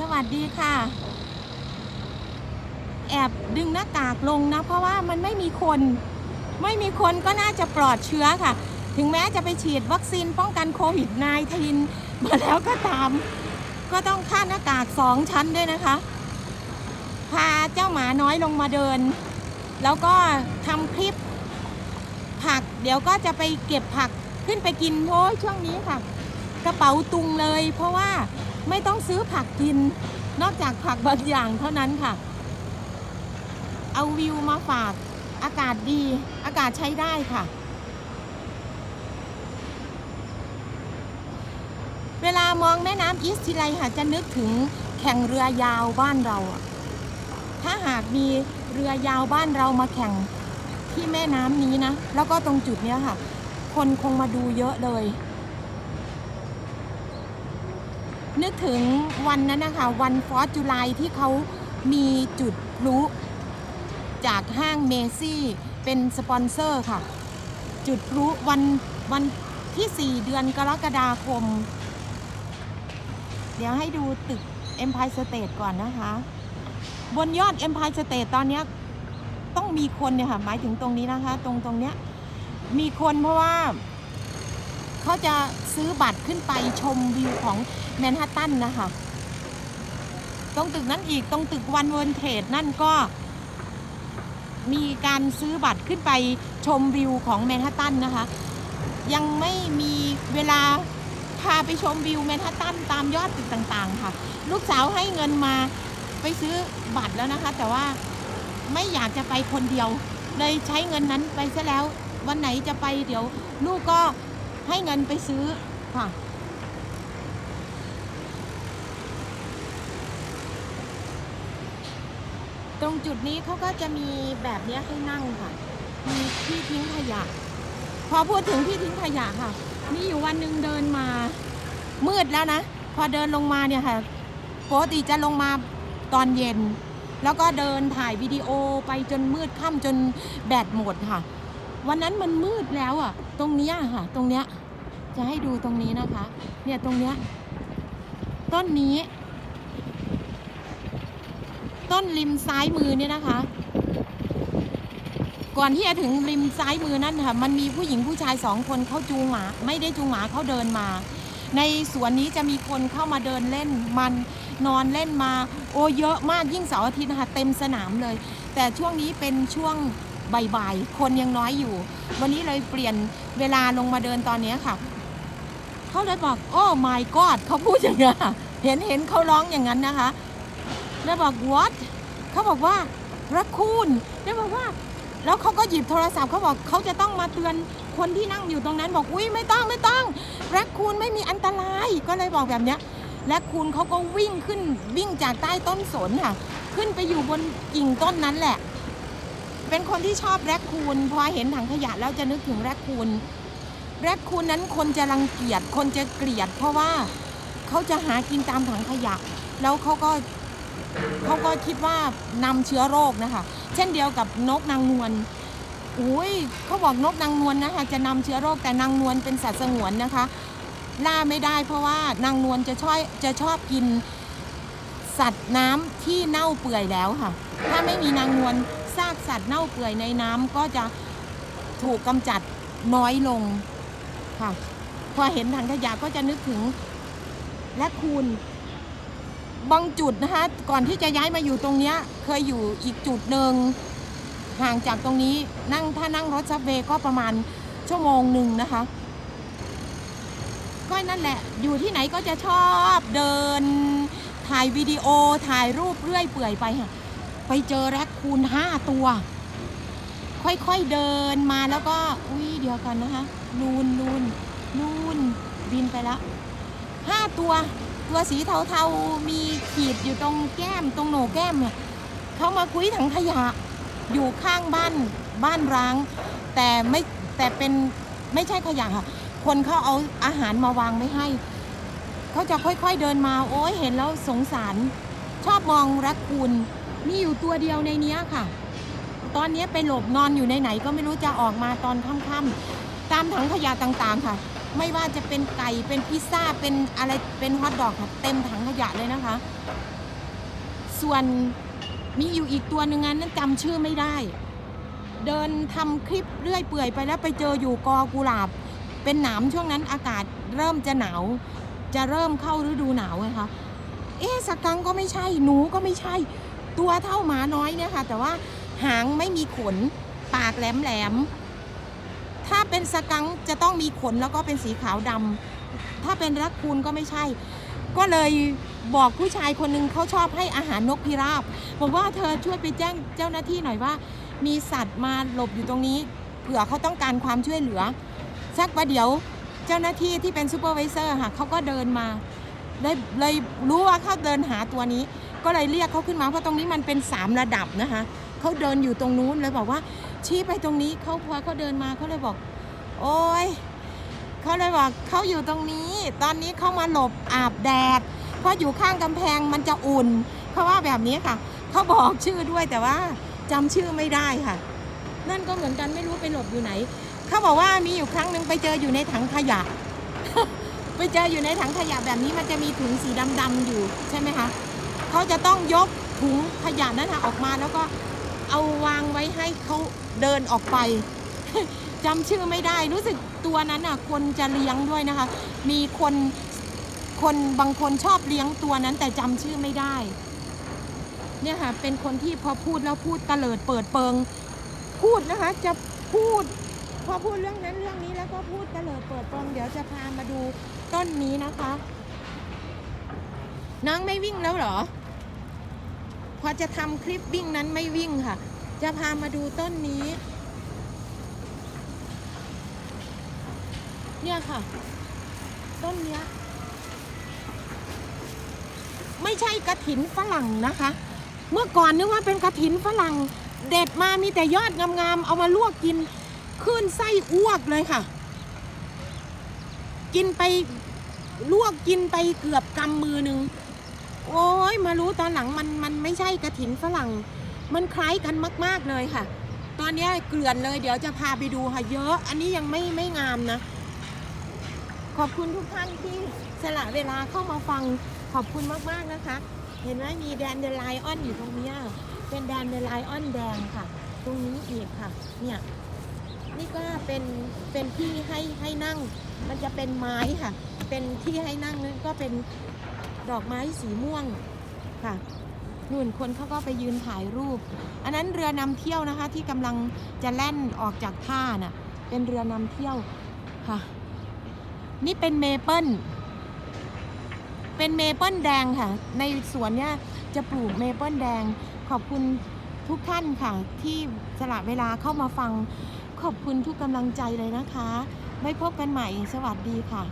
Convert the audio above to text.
สวัสดีค่ะ แอบดึงหน้ากากลงนะ เพราะว่ามันไม่มีคน ไม่มีคนก็น่าจะปลอดเชื้อค่ะ ถึงแม้จะไปฉีดวัคซีนป้องกันโควิด -19 มาแล้วก็ตาม ก็ต้องคาดหน้ากากสองชั้นด้วยนะคะ พาเจ้าหมาน้อยลงมาเดิน แล้วก็ทำคลิปผัก เดี๋ยวก็จะไปเก็บผักขึ้นไปกินเพราะว่าช่วงนี้ค่ะ กระเป๋าตุงเลย เพราะว่า ไม่ต้องซื้อผักกิน นอกจากผักบางอย่างเท่านั้นค่ะ เอาวิวมาฝาก อากาศดี อากาศใช้ได้ค่ะ เวลามองแม่น้ำอีสทีไรค่ะจะนึกถึงแข่งเรือยาวบ้านเรา ถ้าหากมีเรือยาวบ้านเรามาแข่งที่แม่น้ำนี้นะ แล้วก็ตรงจุดนี้ค่ะ คนคงมาดูเยอะเลย นึกถึงวันนั้นนะคะวันฟอร์จูไลที่เขามีจุดพลุจากห้างเมซี่เป็นสปอนเซอร์ค่ะ จุดพลุวันวันที่ 4 เดือนกรกฎาคม เดี๋ยวให้ดูตึก Empire State ก่อนนะคะ บนยอด Empire State ตอนนี้ต้องมีคนเนี่ยค่ะ หมายถึงตรงนี้นะคะ ตรงตรงเนี้ยมีคนเพราะว่า เขาจะซื้อบัตรขึ้นไปชมวิวของแมนฮัตตันนะคะ ตรงตึกนั้นอีกตรงตึกวันเวิร์นเทรดนั่นก็มีการซื้อบัตรขึ้นไปชมวิวของแมนฮัตตันนะคะ ยังไม่มีเวลาพาไปชมวิวแมนฮัตตันตามยอดตึกต่างๆ ค่ะ ลูกสาวให้เงินมาไปซื้อบัตรแล้วนะคะ แต่ว่าไม่อยากจะไปคนเดียว เลยใช้เงินนั้นไปซะแล้ว วันไหนจะไปเดี๋ยว ลูกก็ ให้เงินไปซื้อค่ะตรงจุดนี้เขาก็จะมีแบบนี้ให้นั่งค่ะ มีที่ทิ้งขยะ พอพูดถึงที่ทิ้งขยะค่ะ มีอยู่วันหนึ่งเดินมา มืดแล้วนะ พอเดินลงมาเนี่ยค่ะปกติจะลงมาตอนเย็น แล้วก็เดินถ่ายวิดีโอไปจนมืดค่ำจนแบตหมดค่ะ วันนั้นมันมืดแล้วอะ ตรงเนี้ยค่ะ ตรงเนี้ย จะให้ดูตรงนี้นะคะ เนี่ยตรงเนี้ยต้นนี้ ต้นริมซ้ายมือเนี่ยนะคะ ก่อนที่จะถึงริมซ้ายมือนั่นค่ะมันมีผู้หญิงผู้ชายสองคนเขาจูงหมา ไม่ได้จูงหมาเขาเดินมา ในสวนนี้จะมีคนเข้ามาเดินเล่นมันนอนเล่นมา โอ้เยอะมากยิ่งเสาร์อาทิตย์นะคะเต็มสนามเลย แต่ช่วงนี้เป็นช่วงบ่ายๆคนยังน้อยอยู่ วันนี้เลยเปลี่ยนเวลาลงมาเดินตอนเนี้ยค่ะ เขาเลยบอกโอ้ my god เขาพูดอย่างนี้เห็นเห็นเขาร้องอย่างนั้นนะคะ แล้วบอก what เขาบอกว่ารักคูนแล้วบอกว่า แล้วเขาก็หยิบโทรศัพท์เขาบอกเขาจะต้องมาเตือนคนที่นั่งอยู่ตรงนั้นบอกอุ้ยไม่ต้องไม่ต้องแรคคูนไม่มีอันตรายก็เลยบอกแบบเนี้ยแรคคูนเขาก็วิ่งขึ้นวิ่งจากใต้ต้นสนค่ะ ขึ้นไปอยู่บนกิ่งต้นนั้นแหละ เป็นคนที่ชอบแรคคูนพอเห็นถังขยะแล้วจะนึกถึงแรคคูน แรคคูนนั้นคนจะรังเกียจคนจะเกลียด เพราะว่าเขาจะหากินตามถังขยะ แล้วเขาก็เขาก็คิดว่านำเชื้อโรคนะคะ เช่นเดียวกับนกนางนวลอุ้ยเขาบอกนกนางนวลนะคะจะนำเชื้อโรคแต่นางนวลเป็นสัตว์สงวนนะคะ ล่าไม่ได้เพราะว่านางนวลจะชอบจะชอบกินสัตว์น้ำที่เน่าเปื่อยแล้วค่ะ ถ้าไม่มีนางนวลซากสัตว์เน่าเปื่อยในน้ำก็จะถูกกำจัดน้อยลง ค่ะ พอเห็นถังขยะก็จะนึกถึงและคูณบางจุดนะคะ ก่อนที่จะย้ายมาอยู่ตรงเนี้ย เคยอยู่อีกจุดหนึ่งห่างจากตรงนี้นั่งถ้านั่งรถซับเวย์ก็ประมาณชั่วโมงหนึ่งนะคะ ก็นั่นแหละ อยู่ที่ไหนก็จะชอบเดิน ถ่ายวิดีโอถ่ายรูปเรื่อยเปื่อยไปค่ะ ไปเจอแรคคูนห้าตัว ค่อยๆเดินมาแล้วก็ อุ้ยเดียวกันนะคะนูนนูนนูนบินไปแล้วห้าตัว ตัวสีเทาๆ มีขีดอยู่ตรงแก้มตรงโหนกแก้มเนี่ยเขามาคุยถังขยะ อยู่ข้างบ้านบ้านร้าง แต่ไม่แต่เป็นไม่ใช่ขยะค่ะ คนเขาเอาอาหารมาวางไม่ให้ เขาจะค่อยๆเดินมา โอ้ยเห็นแล้วสงสาร ชอบมองรักคุณมีอยู่ตัวเดียวในเนี้ยค่ะ ตอนนี้ไปหลบนอนอยู่ในไหนก็ไม่รู้จะออกมาตอนค่ำๆตามถังขยะต่างๆค่ะ ไม่ว่าจะเป็นไก่เป็นพิซซ่าเป็นอะไรเป็นฮอทดอกค่ะเต็มถังขยะเลยนะคะ ส่วนมีอยู่อีกตัวหนึ่งนั้นจำชื่อไม่ได้ เดินทำคลิปเรื่อยเปื่อยไปแล้วไปเจออยู่กอกุหลาบ เป็นหนามช่วงนั้นอากาศเริ่มจะหนาว จะเริ่มเข้าฤดูหนาวไงคะเอ๊ะสกังก็ไม่ใช่หนูก็ไม่ใช่ ตัวเท่าหมาน้อยเนี่ยค่ะ แต่ว่า หางไม่มีขน ปากแหลมแหลม ถ้าเป็นสกังจะต้องมีขนแล้วก็เป็นสีขาวดำ ถ้าเป็นรักคูนก็ไม่ใช่ ก็เลยบอกผู้ชายคนหนึ่งเขาชอบให้อาหารนกพิราบ บอกว่าเธอช่วยไปแจ้งเจ้าหน้าที่หน่อยว่า มีสัตว์มาหลบอยู่ตรงนี้ เผื่อเขาต้องการความช่วยเหลือ สักประเดี๋ยวเจ้าหน้าที่ที่เป็นซูเปอร์วิเซอร์ค่ะเขาก็เดินมาเลยเลยรู้ว่าเขาเดินหาตัวนี้ ก็เลยเรียกเขาขึ้นมาเพราะตรงนี้มันเป็นสามระดับนะคะ เขาเดินอยู่ตรงนู้นเลยบอกว่า ชี้ไปตรงนี้เขาพอเขาเดินมาเขาเลยบอก โอ้ยเขาเลยบอกเขาอยู่ตรงนี้ ตอนนี้เขามาหลบอาบแดด เพราะอยู่ข้างกำแพงมันจะอุ่นเขาว่าแบบนี้ค่ะเขาบอกชื่อด้วยแต่ว่าจำชื่อไม่ได้ค่ะ นั่นก็เหมือนกันไม่รู้ไปหลบอยู่ไหนเขาบอกว่ามีอยู่ครั้งหนึ่งไปเจออยู่ในถังขยะ ไปเจออยู่ในถังขยะแบบนี้มันจะมีถุงสีดำๆอยู่ใช่ไหมคะเขาจะต้องยกถุงขยะนั้นออกมาแล้วก็ เอาวางไว้ให้เขาเดินออกไป จำชื่อไม่ได้รู้สึกตัวนั้นน่ะคนจะเลี้ยงด้วยนะคะ มีคนคนบางคนชอบเลี้ยงตัวนั้นแต่จำชื่อไม่ได้ เนี่ยค่ะ เป็นคนที่พอพูดแล้วพูดตะเลิดเปิดเปิง พูดนะคะ จะพูด พอพูดเรื่องนั้นเรื่องนี้แล้วก็พูดตะเลิดเปิดเปิงเดี๋ยวจะพามาดูต้นนี้นะคะ น้องไม่วิ่งแล้วเหรอ พอจะทำคลิปวิ่งนั้นไม่วิ่งค่ะ จะพามาดูต้นนี้ เนี่ยค่ะ ต้นเนี้ย ไม่ใช่กระถินฝรั่งนะคะ เมื่อก่อนนึกว่าเป็นกระถินฝรั่ง เด็ดมามีแต่ยอดงามๆเอามาลวกกินขึ้นไส้อ้วกเลยค่ะ กินไปลวกกินไปเกือบกำมือหนึ่ง โอ้ยมารู้ตอนหลังมันมันไม่ใช่กระถินฝรั่ง มันคล้ายกันมาก ๆเลยค่ะ ตอนนี้เกลื่อนเลยเดี๋ยวจะพาไปดูค่ะเยอะ อันนี้ยังไม่ไม่งามนะ ขอบคุณทุกท่านที่สละเวลาเข้ามาฟังขอบคุณมาก ๆ นะคะ เห็นไหมมีแดนเดลไลออนอยู่ตรงนี้เป็นแดนเดลไลออนแดงค่ะ ตรงนี้อีกค่ะ เนี่ยนี่ก็เป็นเป็นที่ให้ให้นั่ง มันจะเป็นไม้ค่ะ เป็นที่ให้นั่งนั่นก็เป็น ดอกไม้สีม่วงค่ะนู่นคนเขาก็ไปยืนถ่ายรูป อันนั้นเรือนำเที่ยวนะคะ ที่กำลังจะแล่นออกจากท่าน่ะ เป็นเรือนำเที่ยวค่ะ นี่เป็นเมเปิลเป็นเมเปิลแดงค่ะ ในสวนเนี่ยจะปลูกเมเปิลแดง ขอบคุณทุกท่านค่ะ ที่สละเวลาเข้ามาฟัง ขอบคุณทุกกำลังใจเลยนะคะ ไว้พบกันใหม่ สวัสดีค่ะ